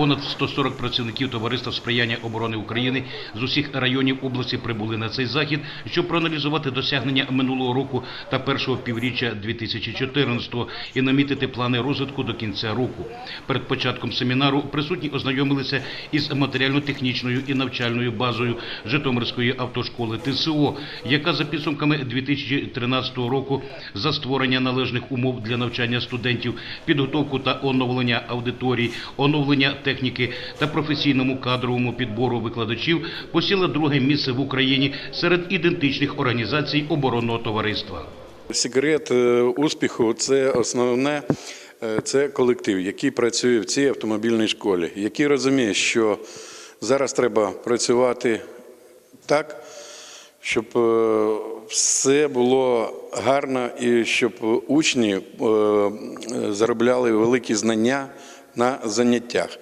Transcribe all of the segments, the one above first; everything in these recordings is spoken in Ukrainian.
Понад 140 працівників товариства сприяння оборони України з усіх районів області прибули на цей захід, щоб проаналізувати досягнення минулого року та першого півріччя 2014-го і намітити плани розвитку до кінця року. Перед початком семінару присутні ознайомилися із матеріально-технічною і навчальною базою Житомирської автошколи ТСО, яка за підсумками 2013 року за створення належних умов для навчання студентів, підготовку та оновлення аудиторій, оновлення техніки та професійному кадровому підбору викладачів посіла друге місце в Україні серед ідентичних організацій оборонного товариства. Секрет е, успіху це основне. е, Це колектив, який працює в цій автомобільній школі, який розуміє, що зараз треба працювати так, щоб е, все було гарно і щоб учні заробляли великі знання на заняттях.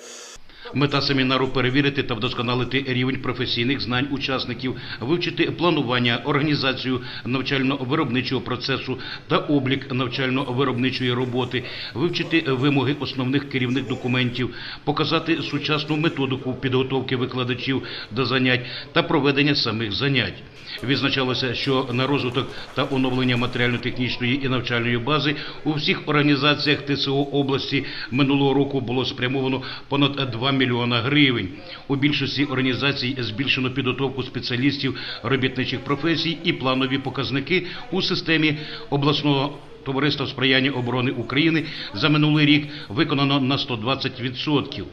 Мета семінару перевірити та вдосконалити рівень професійних знань учасників, вивчити планування, організацію навчально-виробничого процесу та облік навчально-виробничої роботи, вивчити вимоги основних керівних документів, показати сучасну методику підготовки викладачів до занять та проведення самих занять. Відзначалося, що на розвиток та оновлення матеріально-технічної і навчальної бази у всіх організаціях ТСО області минулого року було спрямовано понад 2 мільйона гривень. У більшості організацій збільшено підготовку спеціалістів робітничих професій і планові показники у системі обласного Товариства сприяння оборони України за минулий рік виконано на 120%.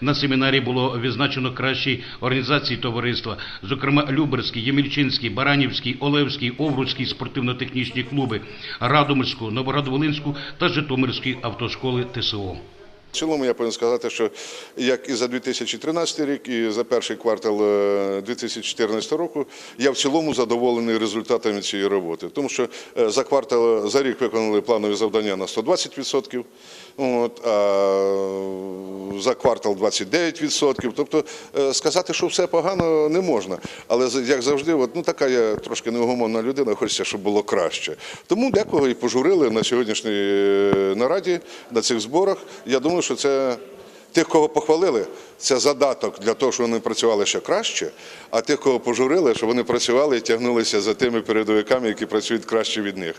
На семінарі було відзначено кращі організації товариства, зокрема Люберський, Ємільчинський, Баранівський, Олевський, Овруцький спортивно-технічні клуби, Радомирську, Новоград-Волинську та Житомирські автошколи ТСО. В цілому я повинен сказати, що як і за 2013 рік, і за перший квартал е, 2014 року я в цілому задоволений результатами цієї роботи. Тому що е, за квартал за рік виконали планові завдання на 120%, от, а за квартал 29%. Тобто е, сказати, що все погано, не можна. Але як завжди, от, ну така я трошки неугомонна людина, хочеться, щоб було краще. Тому декого і пожурили на сьогоднішній е, нараді, на цих зборах. Я думаю, що це тих, кого похвалили, це задаток для того, щоб вони працювали ще краще, а тих, кого пожурили, щоб вони працювали і тягнулися за тими передовиками, які працюють краще від них.